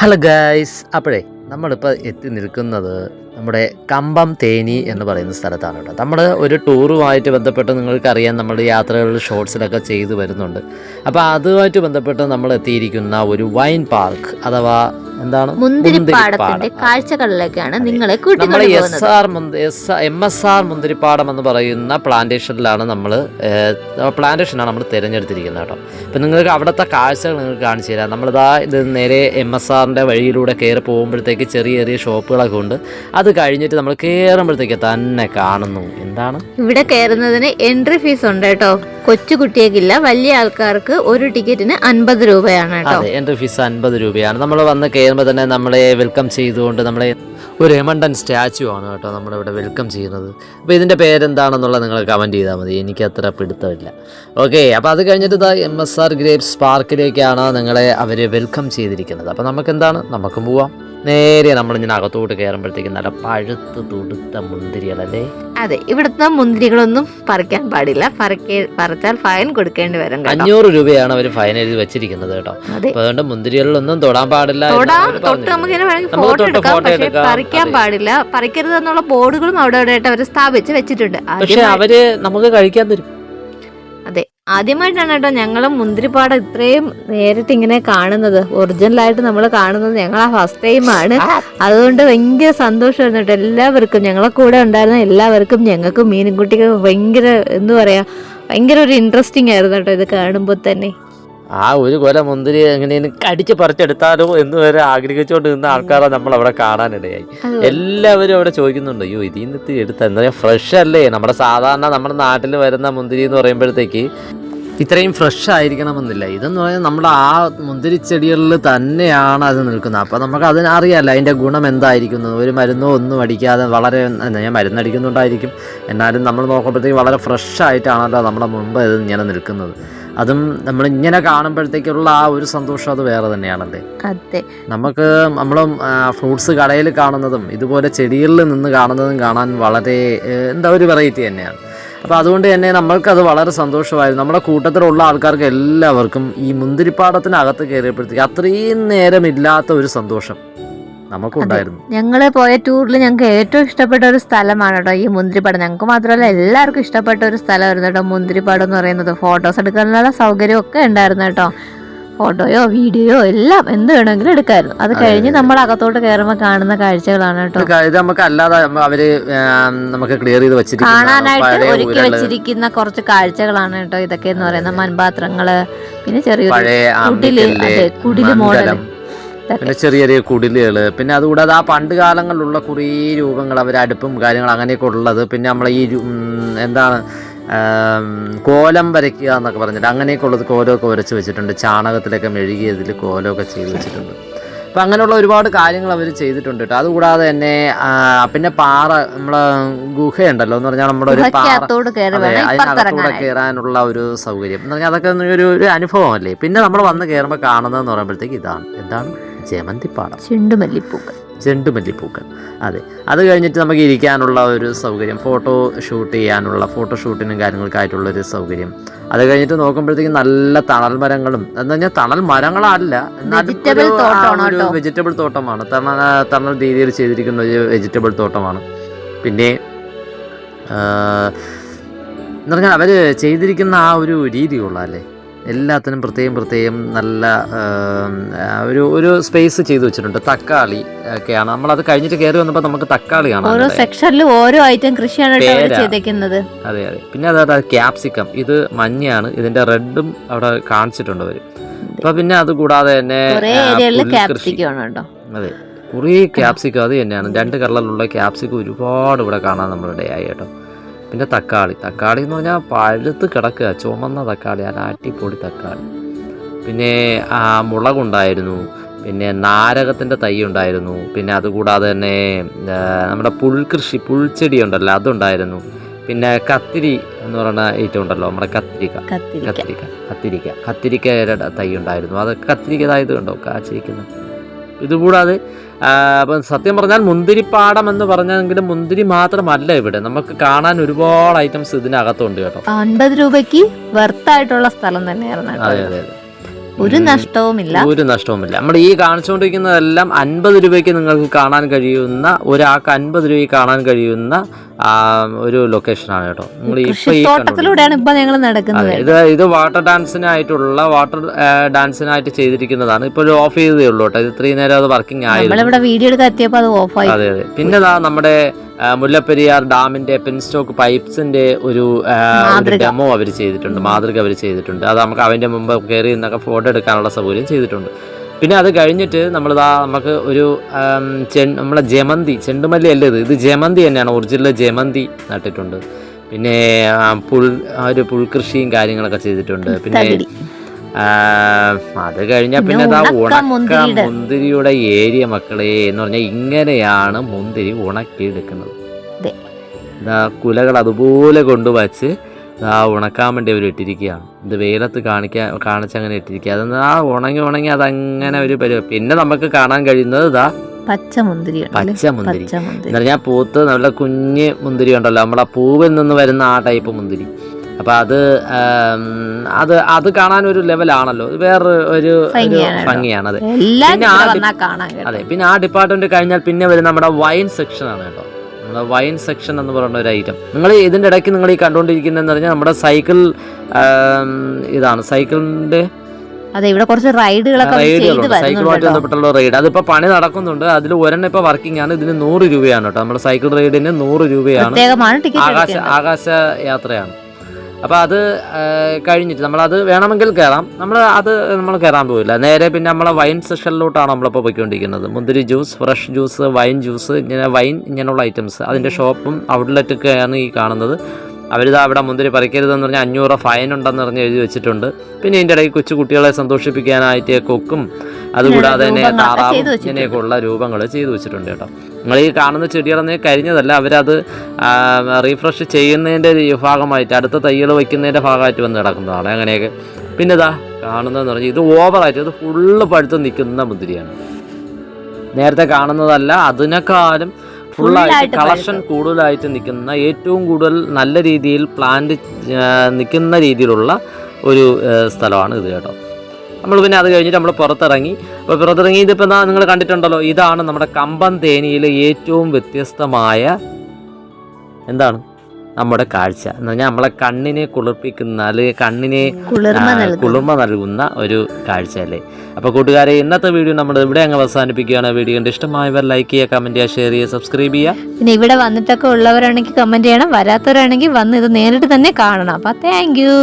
Hello guys അപ്പോഴേ നമ്മളിപ്പോൾ എത്തി നിൽക്കുന്നത് നമ്മുടെ കമ്പം തേനി എന്ന് പറയുന്ന സ്ഥലത്താണ് കേട്ടോ. നമ്മൾ ഒരു ടൂറുമായിട്ട് ബന്ധപ്പെട്ട് നിങ്ങൾക്കറിയാം നമ്മൾ യാത്രകളിൽ ഷോർട്സിലൊക്കെ ചെയ്തു വരുന്നുണ്ട്. അപ്പോൾ അതുമായിട്ട് ബന്ധപ്പെട്ട് നമ്മൾ എത്തിയിരിക്കുന്ന ഒരു വൈൻ പാർക്ക് അഥവാ എന്താണ്? മുന്തിരിപ്പാടത്തിന്റെ കാഴ്ചകളിലേക്കാണ് നിങ്ങളെ നമ്മൾ S R S M S R മുന്തിരിപ്പാടം എന്ന് പറയുന്ന പ്ലാന്റേഷനിലാണ് നമ്മൾ പ്ലാന്റേഷനാണ് നമ്മൾ തിരഞ്ഞെടുത്തിരിക്കുന്നത് കേട്ടോ. അപ്പം നിങ്ങൾക്ക് അവിടുത്തെ കാഴ്ചകൾ നിങ്ങൾക്ക് കാണിച്ചു തരാം. നമ്മളിതാ ഇത് നേരെ എം എസ് ആറിന്റെ വഴിയിലൂടെ കയറി പോകുമ്പോഴത്തേക്ക് ചെറിയ ചെറിയ ഷോപ്പുകളൊക്കെ ഉണ്ട്. അത് കഴിഞ്ഞിട്ട് നമ്മൾ കയറുമ്പോഴത്തേക്ക് തന്നെ കാണുന്നു. എന്താണ്? ഇവിടെ കയറുന്നതിന് എൻട്രി ഫീസ് ഉണ്ട് കേട്ടോ. കൊച്ചു കുട്ടിയേക്കില്ല വലിയ ആൾക്കാർക്ക് ഒരു ടിക്കറ്റിന് അൻപത് രൂപയാണ് കേട്ടോ. എന്റെ ഫീസ് അൻപത് രൂപയാണ്. നമ്മൾ വന്ന് കയറുമ്പോൾ തന്നെ നമ്മളെ വെൽക്കം ചെയ്തുകൊണ്ട് നമ്മളെ ഒരു എമണ്ടൻ സ്റ്റാച്ചു ആണ് കേട്ടോ നമ്മളിവിടെ വെൽക്കം ചെയ്യുന്നത്. അപ്പോൾ ഇതിന്റെ പേരെന്താണെന്നുള്ളത് നിങ്ങൾ കമന്റ് ചെയ്താൽ മതി. എനിക്ക് അത്ര പിടുത്തമില്ല. ഓക്കെ അപ്പോൾ അത് കഴിഞ്ഞിട്ട് ഇതാ എം എസ് ആർ ഗ്രേപ്സ് പാർക്കിലേക്കാണ് നിങ്ങളെ അവർ വെൽക്കം ചെയ്തിരിക്കുന്നത്. അപ്പോൾ നമുക്ക് എന്താണ് നമുക്കും പോവാം. നേരെ നമ്മൾ നമ്മളിങ്ങനെ അകത്തോട്ട് കയറുമ്പോഴത്തേക്കും നല്ല പഴുത്ത് തുടുത്ത മുന്തിരികളല്ലേ? അതെ ഇവിടുത്തെ മുന്തിരികളൊന്നും പറിക്കാൻ പാടില്ല. പറിച്ചാൽ ഫൈൻ കൊടുക്കേണ്ടി വരും അഞ്ഞൂറ് രൂപയാണ് അവർ ഫൈൻ എഴുതി വെച്ചിരിക്കുന്നത് കേട്ടോ. അതുകൊണ്ട് മുന്തിരികളിലൊന്നും തൊടാൻ പാടില്ല ഇങ്ങനെ. പറിക്കാൻ പാടില്ല. പറിക്കരുത് എന്നുള്ള ബോർഡുകളും അവിടെ അവിടെ ആയിട്ട് അവർ സ്ഥാപിച്ച് വെച്ചിട്ടുണ്ട്. പക്ഷെ അവർ നമുക്ക് കഴിക്കാൻ തരും. ആദ്യമായിട്ടാണ് കേട്ടോ ഞങ്ങൾ മുന്തിരിപ്പാടം ഇത്രയും നേരിട്ട് ഇങ്ങനെ കാണുന്നത്. ഒറിജിനലായിട്ട് നമ്മൾ കാണുന്നത് ഞങ്ങൾ ആ ഫസ്റ്റ് ടൈമാണ് അതുകൊണ്ട് ഭയങ്കര സന്തോഷമായിരുന്നു കേട്ടോ. എല്ലാവർക്കും ഞങ്ങളെ കൂടെ ഉണ്ടായിരുന്ന എല്ലാവർക്കും ഞങ്ങൾക്കും മീനുകുട്ടിക്കും ഭയങ്കര എന്താ പറയാ ഭയങ്കര ഒരു ഇൻട്രസ്റ്റിംഗ് ആയിരുന്നു കേട്ടോ ഇത് കാണുമ്പോൾ തന്നെ. ആ ഒരു കൊല മുന്തിരി എങ്ങനെയും കടിച്ച് പറിച്ചെടുത്താലോ എന്ന് വരെ ആഗ്രഹിച്ചുകൊണ്ട് നിന്ന ആൾക്കാരെ നമ്മൾ അവിടെ കാണാനിടയായി എല്ലാവരും അവിടെ ചോദിക്കുന്നുണ്ട് അയ്യോ ഇതിൽ നിന്ന് എടുത്ത എന്താ? പറയുക ഫ്രഷ് അല്ലേ? നമ്മുടെ സാധാരണ നമ്മുടെ നാട്ടിൽ വരുന്ന മുന്തിരി എന്ന് പറയുമ്പോഴത്തേക്ക് ഇത്രയും ഫ്രഷ് ആയിരിക്കണമെന്നില്ല. ഇതെന്ന് പറഞ്ഞാൽ നമ്മുടെ ആ മുന്തിരി ചെടികളിൽ തന്നെയാണ് അത് നിൽക്കുന്നത്. അപ്പോൾ നമുക്ക് അതിന് അറിയാമല്ലോ അതിന്റെ ഗുണം എന്തായിരിക്കുന്നത് ഒരു മരുന്നോ ഒന്നും അടിക്കാതെ വളരെ ഞാൻ മരുന്നടിക്കുന്നുണ്ടായിരിക്കും. എന്നാലും നമ്മൾ നോക്കുമ്പോഴത്തേക്ക് വളരെ ഫ്രഷ് ആയിട്ടാണല്ലോ നമ്മുടെ മുമ്പ് ഇത് ഇങ്ങനെ നിൽക്കുന്നത്. അതും നമ്മൾ ഇങ്ങനെ കാണുമ്പോഴത്തേക്കുള്ള ആ ഒരു സന്തോഷം അത് വേറെ തന്നെയാണല്ലേ? അതെ. നമുക്ക് നമ്മൾ ഫ്രൂട്ട്സ് കടയിൽ കാണുന്നതും ഇതുപോലെ ചെടികളിൽ നിന്ന് കാണുന്നതും കാണാൻ വളരെ എന്താ ഒരു വെറൈറ്റി തന്നെയാണ്. അപ്പോൾ അതുകൊണ്ട് തന്നെ നമ്മൾക്കത് വളരെ സന്തോഷമായിരുന്നു. നമ്മുടെ കൂട്ടത്തിലുള്ള ആൾക്കാർക്ക് എല്ലാവർക്കും ഈ മുന്തിരിപ്പാടത്തിനകത്ത് കയറിയപ്പോഴത്തേക്ക് അത്രയും നേരമില്ലാത്ത ഒരു സന്തോഷം നമുക്കുണ്ടായിരുന്നു. ഞങ്ങൾ പോയ ടൂറിൽ ഞങ്ങൾക്ക് ഏറ്റവും ഇഷ്ടപ്പെട്ട ഒരു സ്ഥലമാണ് കേട്ടോ ഈ മുന്തിരിപ്പാടം. ഞങ്ങൾക്ക് മാത്രമല്ല എല്ലാവർക്കും ഇഷ്ടപ്പെട്ട ഒരു സ്ഥലമായിരുന്നു കേട്ടോ മുന്തിരിപ്പാടം എന്ന് പറയുന്നത്. ഫോട്ടോസ് എടുക്കാനുള്ള സൗകര്യം ഒക്കെ ഉണ്ടായിരുന്നു കേട്ടോ. ഫോട്ടോയോ വീഡിയോയോ എല്ലാം എന്ത് വേണമെങ്കിലും എടുക്കായിരുന്നു. അത് കഴിഞ്ഞ് നമ്മൾ അകത്തോട്ട് കയറുമ്പോൾ കാണുന്ന കാഴ്ചകളാണ് കേട്ടോ. ഇത് നമുക്ക് അല്ലാതെ അവർ നമുക്ക് ക്ലിയർ ചെയ്ത്. കാണാനായിട്ട് ഒരുക്കി വെച്ചിരിക്കുന്ന കുറച്ച് കാഴ്ചകളാണ് കേട്ടോ ഇതൊക്കെ എന്ന് പറയുന്ന മൺപാത്രങ്ങൾ പിന്നെ ചെറിയ കുടിൽ അതെ കുടിൽ മോഡൽ പിന്നെ ചെറിയ ചെറിയ കുടിലുകൾ പിന്നെ അതുകൂടാതെ ആ പണ്ട് കാലങ്ങളിലുള്ള കുറേ രൂപങ്ങൾ അവർ അടുപ്പും കാര്യങ്ങൾ അങ്ങനെയൊക്കെ ഉള്ളത്. പിന്നെ നമ്മളെ ഈ എന്താണ് കോലം വരയ്ക്കുക എന്നൊക്കെ പറഞ്ഞിട്ട് അങ്ങനെയൊക്കെ ഉള്ളത് കോലമൊക്കെ വരച്ച് വെച്ചിട്ടുണ്ട്. ചാണകത്തിലൊക്കെ മെഴുകിയതിൽ കോലമൊക്കെ ചെയ്ത് വെച്ചിട്ടുണ്ട്. അപ്പം അങ്ങനെയുള്ള ഒരുപാട് കാര്യങ്ങൾ അവർ ചെയ്തിട്ടുണ്ട് കേട്ടോ. അതുകൂടാതെ തന്നെ പിന്നെ പാറ നമ്മളെ ഗുഹയുണ്ടല്ലോ എന്ന് പറഞ്ഞാൽ നമ്മുടെ ഒരു പാറ. അതിനകത്തൂടെ കയറാനുള്ള ഒരു സൗകര്യം. എന്ന് പറഞ്ഞാൽ അതൊക്കെ ഒരു ഒരു അനുഭവമല്ലേ? പിന്നെ നമ്മൾ വന്ന് കയറുമ്പോൾ കാണുന്നതെന്ന് പറയുമ്പോഴത്തേക്ക് ഇതാണ്. എന്താണ് ജമന്തിപ്പാടം ചെണ്ടുമല്ലിപ്പൂക്കൾ. ചെണ്ടുമല്ലിപ്പൂക്കൾ. അതെ അത് കഴിഞ്ഞിട്ട് നമുക്ക് ഇരിക്കാനുള്ള ഒരു സൗകര്യം ഫോട്ടോ ഷൂട്ട് ചെയ്യാനുള്ള ഫോട്ടോ ഷൂട്ടിനും കാര്യങ്ങൾക്കായിട്ടുള്ള ഒരു സൗകര്യം. അത് കഴിഞ്ഞിട്ട് നോക്കുമ്പോഴത്തേക്കും നല്ല തണൽ മരങ്ങളും എന്ന് പറഞ്ഞാൽ തണൽ മരങ്ങളല്ല ഒരു-. വെജിറ്റബിൾ തോട്ടമാണ് തണൽ തണൽ രീതിയിൽ ചെയ്തിരിക്കുന്ന ഒരു വെജിറ്റബിൾ തോട്ടമാണ്. പിന്നെ എന്ന് പറഞ്ഞാൽ അവർ ചെയ്തിരിക്കുന്ന ആ ഒരു രീതി കൊള്ളാമല്ലേ എല്ലാത്തിനും പ്രത്യേകം പ്രത്യേകം നല്ല ഒരു ഒരു സ്പേസ് ചെയ്തു വെച്ചിട്ടുണ്ട്. തക്കാളി ഒക്കെയാണ്. നമ്മൾ അത് കഴിഞ്ഞിട്ട് കയറി വന്നപ്പോൾ നമുക്ക് തക്കാളി കാണാം ഓരോ സെക്ഷനിലും ഓരോ ഐറ്റം കൃഷിയാണ് ചെയ്തേക്കുന്നത്. അതെ അതെ. പിന്നെ അതായത് ക്യാപ്സിക്കം ഇത് മഞ്ഞയാണ്. ഇതിന്റെ റെഡും അവിടെ കാണിച്ചിട്ടുണ്ട് അവർ അപ്പൊ പിന്നെ അത് കൂടാതെ തന്നെ അതെ. കുറേ ക്യാപ്സിക്കം അത് തന്നെയാണ്. രണ്ട് കളറിലുള്ള ക്യാപ്സിക്കം ഒരുപാട് ഇവിടെ കാണാൻ നമ്മളുടെ ആയി കേട്ടോ. പിന്നെ തക്കാളി. തക്കാളി എന്ന് പറഞ്ഞാൽ പഴുത്ത് കിടക്കുക. ചുമന്ന തക്കാളി. അല്ല തക്കാളി. പിന്നെ ആ മുളകുണ്ടായിരുന്നു. പിന്നെ നാരകത്തിന്റെ തൈ ഉണ്ടായിരുന്നു. പിന്നെ അതുകൂടാതെ തന്നെ നമ്മുടെ പുൽകൃഷി പുൽച്ചെടി ഉണ്ടല്ലോ അതുണ്ടായിരുന്നു. പിന്നെ കത്തിരി എന്ന് പറയുന്ന ഐറ്റം ഉണ്ടല്ലോ നമ്മുടെ കത്തിരിക്ക. കത്തിരിക്ക. കത്തിരിക്ക. കത്തിരിക്ക. കത്തിരിക്കയുടെ തൈ ഉണ്ടായിരുന്നു. അത് കത്തിരിക്കതായത് കണ്ടോ? കാച്ചിരിക്കുന്നത് ഇതുകൂടാതെ അപ്പം സത്യം പറഞ്ഞാൽ മുന്തിരിപ്പാടം എന്ന് പറഞ്ഞെങ്കിലും മുന്തിരി മാത്രമല്ല ഇവിടെ. നമുക്ക് കാണാൻ ഒരുപാട് ഐറ്റംസ് ഇതിനകത്തുണ്ട് കേട്ടോ. അൻപത് രൂപയ്ക്ക് വെർത്തായിട്ടുള്ള സ്ഥലം തന്നെയായിരുന്നു അതെ അതെ അതെ. ഒരു നഷ്ടവുമില്ല. ഒരു നഷ്ടവുമില്ല. നമ്മൾ ഈ കാണിച്ചുകൊണ്ടിരിക്കുന്നതെല്ലാം അൻപത് രൂപയ്ക്ക് നിങ്ങൾക്ക് കാണാൻ കഴിയുന്ന ഒരാൾക്ക് അൻപത് രൂപയ്ക്ക് കാണാൻ കഴിയുന്ന ഒരു ലൊക്കേഷനാണ് കേട്ടോ. നിങ്ങൾ കണ്ടുകൊണ്ടിരിക്കുന്നത്. ഇപ്പൊ ഞങ്ങൾ നടക്കുന്നത്. ഇത് ഇത് വാട്ടർ ഡാൻസിനായിട്ടുള്ള വാട്ടർ ഡാൻസിനായിട്ട് ചെയ്തിരിക്കുന്നതാണ്. ഇപ്പോൾ ഓഫ് ചെയ്തേ ഉള്ളൂ കേട്ടോ. ഇത് ഇത്രയും നേരം അത് വർക്കിംഗ് ആയിരുന്നു. വീഡിയോ എടുക്കാൻ അത് ഓഫായി അതെ അതെ. പിന്നെ നമ്മുടെ മുല്ലപ്പെരിയാർ ഡാമിന്റെ പെൻസ്റ്റോക്ക് പൈപ്സിന്റെ ഒരു. ഡെമോ അവർ ചെയ്തിട്ടുണ്ട്. മാതൃക അവർ ചെയ്തിട്ടുണ്ട്. അത് നമുക്ക് അവന്റെ മുമ്പ് കയറി നിന്നൊക്കെ ഫോട്ടോ എടുക്കാനുള്ള സൗകര്യം ചെയ്തിട്ടുണ്ട്. പിന്നെ അത് കഴിഞ്ഞിട്ട് നമ്മളിതാ നമുക്ക് ഒരു ചെ നമ്മളെ ജമന്തി ചെണ്ടുമല്ലി അല്ലേ ഇത്? ഇത് ജമന്തി തന്നെയാണ്. ഒറിജിനൽ ജമന്തി നട്ടിട്ടുണ്ട്. പിന്നെ പുൽ ആ ഒരു പുൽകൃഷിയും കാര്യങ്ങളൊക്കെ ചെയ്തിട്ടുണ്ട്. പിന്നെ അത് കഴിഞ്ഞാൽ പിന്നെ അതാ ഉണക്ക മുന്തിരിയുടെ. ഏരിയ മക്കളെ എന്ന് പറഞ്ഞാൽ ഇങ്ങനെയാണ് മുന്തിരി ഉണക്കിയെടുക്കുന്നത്. ഇതാ കുലകൾ അതുപോലെ കൊണ്ടുവച്ച് ആ ഉണക്കാൻ വേണ്ടി അവർ ഇട്ടിരിക്കുകയാണ്. ഇത് വെയിലത്ത് കാണിക്കാൻ കാണിച്ചങ്ങനെ ഇട്ടിരിക്കുക അതെന്ന് ആ ഉണങ്ങി ഉണങ്ങി അതങ്ങനെ ഒരു പരിപാടി പിന്നെ നമുക്ക് കാണാൻ കഴിയുന്നത് ഇതാ. പച്ച മുന്തിരി പച്ച മുന്തിരി. പച്ച മുന്തിരി. എന്ന് പറഞ്ഞാൽ പൂത്ത് നല്ല കുഞ്ഞ് മുന്തിരി ഉണ്ടല്ലോ നമ്മളെ പൂവിൽ നിന്ന് വരുന്ന ആ ടൈപ്പ് മുന്തിരി. അപ്പോൾ അത് അത് അത് കാണാൻ ഒരു ലെവലാണല്ലോ. വേറെ ഒരു ഭംഗിയാണ് അതെ. പിന്നെ ആ അതെ ഡിപ്പാർട്ട്മെന്റ് കഴിഞ്ഞാൽ പിന്നെ വരും നമ്മുടെ വൈൻ സെക്ഷൻ ആണ് കേട്ടോ. നമ്മുടെ വൈൻ സെക്ഷൻ എന്ന് പറയുന്ന ഒരു ഐറ്റം നിങ്ങൾ ഇതിന്റെ ഇടയ്ക്ക് നിങ്ങൾ ഈ കണ്ടുകൊണ്ടിരിക്കുന്നതെന്ന് പറഞ്ഞാൽ നമ്മുടെ സൈക്കിൾ ഇതാണ്. സൈക്കിളിന്റെ അതെ ഇവിടെ കുറച്ച് റൈഡുകളൊക്കെ സൈക്കിളുമായിട്ട്. ബന്ധപ്പെട്ടുള്ള റൈഡ് അതിപ്പോൾ പണി നടക്കുന്നുണ്ട്. അതിൽ ഒരെണ്ണം ഇപ്പോൾ വർക്കിംഗ് ആണ്. ഇതിന് നൂറ് രൂപയാണ് കേട്ടോ. നമ്മുടെ സൈക്കിൾ റൈഡിന് നൂറ് രൂപയാണ്. ആകാശ ആകാശ യാത്രയാണ് അപ്പോൾ അത് കഴിഞ്ഞിട്ട് നമ്മളത് വേണമെങ്കിൽ കയറാം നമ്മൾ അത് നമ്മൾ കയറാൻ പോവില്ല. നേരെ പിന്നെ നമ്മളെ വൈൻ സെഷനിലോട്ടാണ് നമ്മളിപ്പോൾ പോയിക്കൊണ്ടിരിക്കുന്നത്. മുന്തിരി juice fresh juice wine juice ഇങ്ങനെ വൈൻ ഇങ്ങനെയുള്ള ഐറ്റംസ് അതിന്റെ ഷോപ്പും ഔട്ട്ലെറ്റൊക്കെയാണ് ഈ കാണുന്നത്. അവരിത് അവിടെ മുന്തിരി പറിക്കരുതെന്ന് പറഞ്ഞാൽ അഞ്ഞൂറ് ഫൈൻ ഉണ്ടെന്ന് പറഞ്ഞ് എഴുതി വെച്ചിട്ടുണ്ട്. പിന്നെ ഇതിന്റെ ഇടയ്ക്ക് കൊച്ചു കുട്ടികളെ സന്തോഷിപ്പിക്കാനായിട്ട് കൊക്കും അതുകൂടാതെ തന്നെ താറാവും ഇങ്ങനെയൊക്കെ ഉള്ള രൂപങ്ങൾ ചെയ്തു വെച്ചിട്ടുണ്ട് കേട്ടോ. നിങ്ങൾ ഈ കാണുന്ന ചെടികളൊന്നും കഴിഞ്ഞതല്ല അവരത് റീഫ്രഷ് ചെയ്യുന്നതിന്റെ ഒരു ഭാഗമായിട്ട് അടുത്ത തയ്യൽ വയ്ക്കുന്നതിന്റെ ഭാഗമായിട്ട് വന്ന് കിടക്കുന്നതാണ്. അങ്ങനെയൊക്കെ. പിന്നെ ഇതാ കാണുന്നതെന്ന് പറഞ്ഞാൽ ഇത് ഓവറായിട്ട് ഇത് ഫുള്ള് പഴുത്ത് നിൽക്കുന്ന മുന്തിരിയാണ്. നേരത്തെ കാണുന്നതല്ല അതിനേക്കാളും ഫുള്ളായിട്ട് കളക്ഷൻ കൂടുതലായിട്ട് നിൽക്കുന്ന ഏറ്റവും കൂടുതൽ നല്ല രീതിയിൽ പ്ലാന്റ് നിൽക്കുന്ന രീതിയിലുള്ള ഒരു സ്ഥലമാണ് ഇത് കേട്ടോ. നമ്മൾ പിന്നെ അത് കഴിഞ്ഞിട്ട് നമ്മൾ പുറത്തിറങ്ങി. അപ്പോൾ പുറത്തിറങ്ങി ഇതിപ്പോൾ നിങ്ങൾ കണ്ടിട്ടുണ്ടല്ലോ ഇതാണ് നമ്മുടെ കമ്പം തേനിയിലെ ഏറ്റവും വ്യത്യസ്തമായ എന്താണ്? നമ്മുടെ കാഴ്ച. എന്ന് പറഞ്ഞാൽ നമ്മളെ കണ്ണിനെ കുളിർപ്പിക്കുന്ന അല്ലെങ്കിൽ കണ്ണിനെ കുളിർമ നൽകുന്ന. ഒരു കാഴ്ച അല്ലേ അപ്പോൾ കൂട്ടുകാരെ ഇന്നത്തെ വീഡിയോ നമ്മൾ ഇവിടെ അങ്ങ് അവസാനിപ്പിക്കുകയാണ്. വീഡിയോ കണ്ട് ഇഷ്ടമായവർ ലൈക്ക് ചെയ്യുക കമന്റ് ചെയ്യുക ഷെയർ ചെയ്യുക സബ്സ്ക്രൈബ് ചെയ്യുക. പിന്നെ ഇവിടെ വന്നിട്ടൊക്കെ ഉള്ളവരാണെങ്കിൽ കമന്റ് ചെയ്യണം. വരാത്തവരാണെങ്കിൽ വന്ന് ഇത് നേരിട്ട് തന്നെ കാണണം. അപ്പൊ താങ്ക് യു